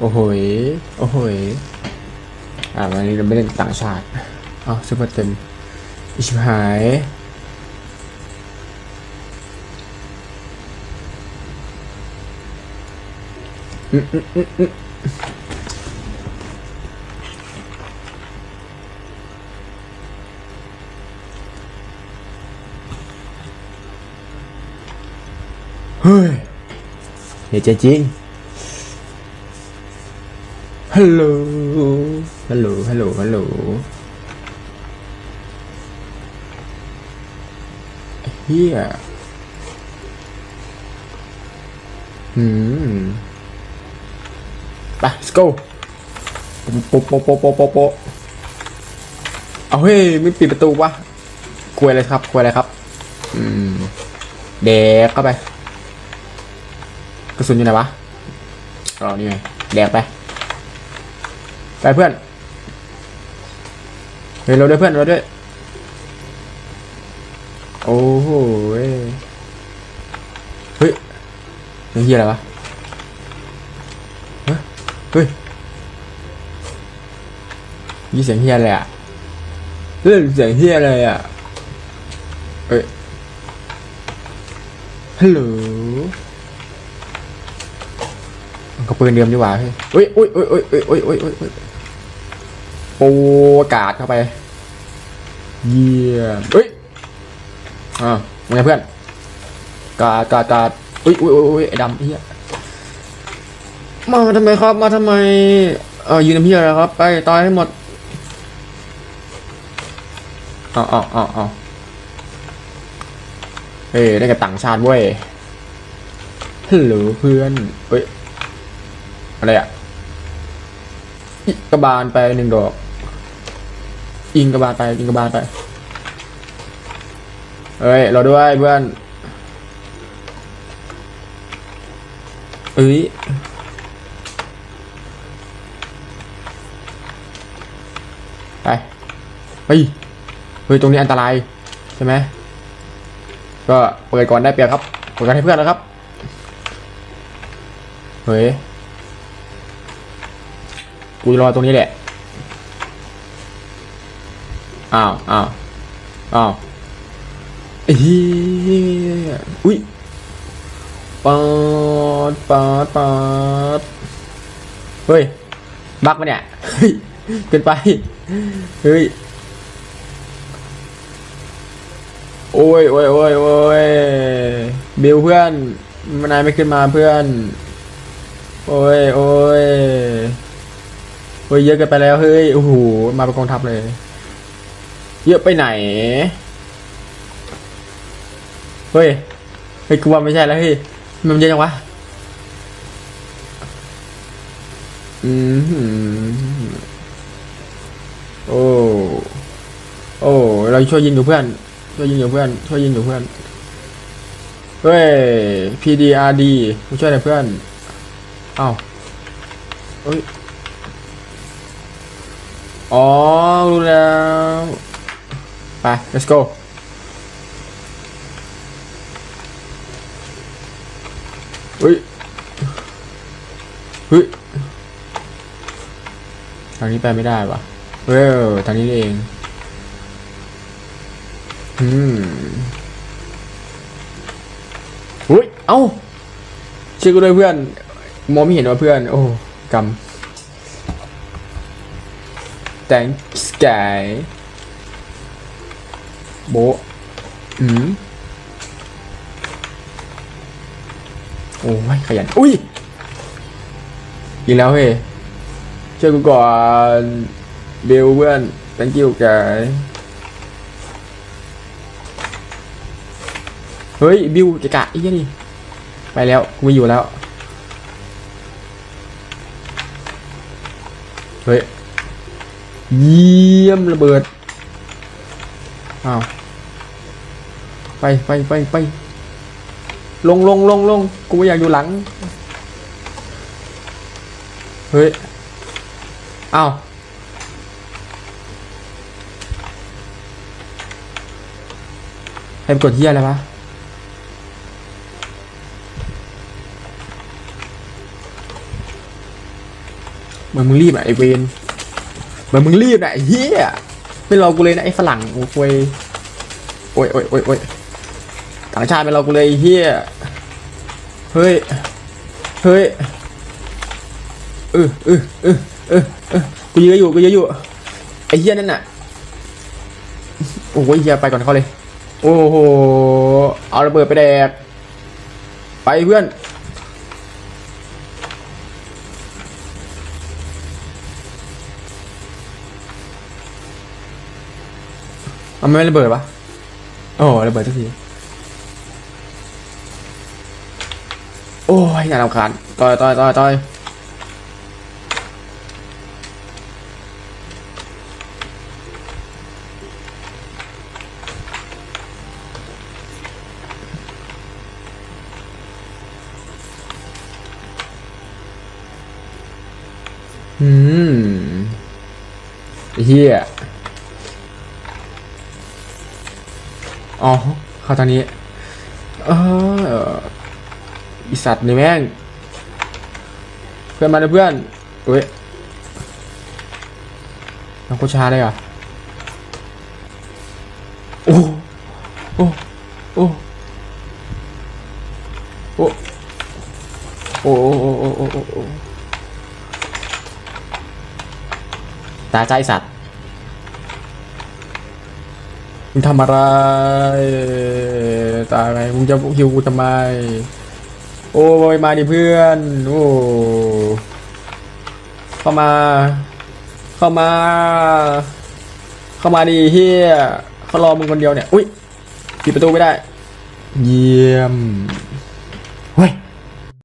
โอ้โหโอ้โหอ่าวันนี้เราไม่เล่นต่างชาติอ๋อซุปเปอร์เต็มอิชิบหายอืมอืมอืมอืมเฮ้ยเดี๋ยวเจจริง ฮัลโหล ฮัลโหล ฮัลโหล ฮัลโหลเฮียอืมไป let's go โปโปโปโปโปโปเอาเฮ้ย ไม่ปิดประตูวะกลัวอะไรครับกลัวอะไรครับ อืมเด็กเข้าไป กระสุนอยู่ไหนวะอ๋อนี่ไงแดกไป ไปเพื่อนเฮ้ยเราด้วยเพื่อนเราด้วย โอ้โหเฮ้ยเฮียอะไรวะเฮ้ยยี่เสียงเฮียอะไรอะเฮ้ยเสียงเฮียอะไรอะเฮ้ยฮัลโหลมันก็ปืนเดิมดีกว่าเฮ้ยอุ้ยอุ้ยอุ้ยอุ้ยอุ้ยอุ้ยอุ้ย ปอากาศเข้าไป เยี่ยมเฮ้ยอ่าไงเพื่อน กาดกาดกาดอุ้ยอุ้ยอุ้ยไอ้ดำเฮียมาทำไมครับ มาทำไม เออยืนน้ำเฮียอะไรครับ ไปตายให้หมดเอาเอาเอาเอาเฮ้ได้กับต่างชาติเว้ยฮัลโหลเพื่อนเฮ้ย อะไรอะกระบาลไปหนึ่งดอก อิงกระบาลไปอิงกระบาลไปเฮ้ยเราด้วยเพื่อนเอ้ยไปไปเฮ้ยตรงนี้อันตรายใช่ไหมก็เปิดก่อนได้เปรียบครับเปิดกันให้เพื่อนแล้วครับเฮ้ยกูรอตรงนี้แหละ อ้าวอ้าวอ้าวเฮียอุ้ยปาดปาดปาดเฮ้ย บักปะเนี่ยเฮ้ยเกินไป เฮ้ย โอ้ยโอ้ยโอ้ยโอ้ยบิวเพื่อน มันนายไม่ขึ้นมาเพื่อน โอ้ยโอ้ยโอ้ยเยอะเกินไปแล้ว เฮ้ย โอ้โห มาเป็นกองทัพเลย เยอะไปไหน เฮ้ย เฮ้ยกูว่าไม่ใช่แล้วเฮ้ยมันเยอะจังวะอืมหืมโอ้ โอ้ เราช่วยยิงอยู่เพื่อน ช่วยยิงอยู่เพื่อน ช่วยยิงอยู่เพื่อน เฮ้ย PDRD มาช่วยหน่อยเพื่อน เอ้าเฮ้ย อ๋อ รู้แล้ว ไป let's go เฮ้ยเฮ้ยทางนี้ไปไม่ได้วะเว้ยทางนี้เองอืมอุ้ย เอ้าช่วยกูด้วยเพื่อน มองไม่เห็นว่าเพื่อน โอ้กำ thanks guy โบอืมโอ้ยขยัน อุ้ยยิงแล้วเฮ้ยช่วยกูก่อนเบลเพื่อน thank you guy เฮ้ย บิวกะกะอ้เหี้ยนี่ไปแล้วกูไม่อยู่แล้ว เฮ้ย เยี่ยมระเบิด อ้าว ไปไปไปไปลงลงลงลงกูอยากอยู่หลัง เฮ้ยอ้าวให้กดเฮียอะไรวะเหมือนมึงรีบอะไอเวนเหมือนมึงรีบอะไอ้เฮียไม่รอกูเลยนะไอ้ฝรั่งโอ้ยโอ้ยโอ้ยโอ้ย ต่างชาติไม่รอกูเลยเฮียเฮ้ย เฮ้ยเออเออเออเออเออกูยื้ออยู่กูยื้ออยู่ ไอ้เฮียนั่นน่ะ โอ้ยเฮียไปก่อนเขาเลย โอ้โห เอาระเบิดไปแดก ไปเพื่อนมันไม่ระเบิดปะโอ้ระเบิดสักที โอ้ยน่ารำคาญต่อยต่อยต่อยต่อยอืมเฮียอ๋อเข้าทางนี้ เออ อีสัตว์นี่แม่ง เพื่อนมาเลยเพื่อนเฮ้ยน้องโคชาเลยเหรอโอ้โอ้โอ้โอ้โอ้โอ้โอ้โอ้โอ้โอ้โอ้ตาใจสัตว์มึงทำอะไร ตายไงมึงจะหิวกูทำไม โอ้ยมาดิเพื่อน โอ้เข้ามา เข้ามา เข้ามาดิเฮียเขารอมึงคนเดียวเนี่ย อุ้ยปิดประตูไม่ได้ เยี่ยม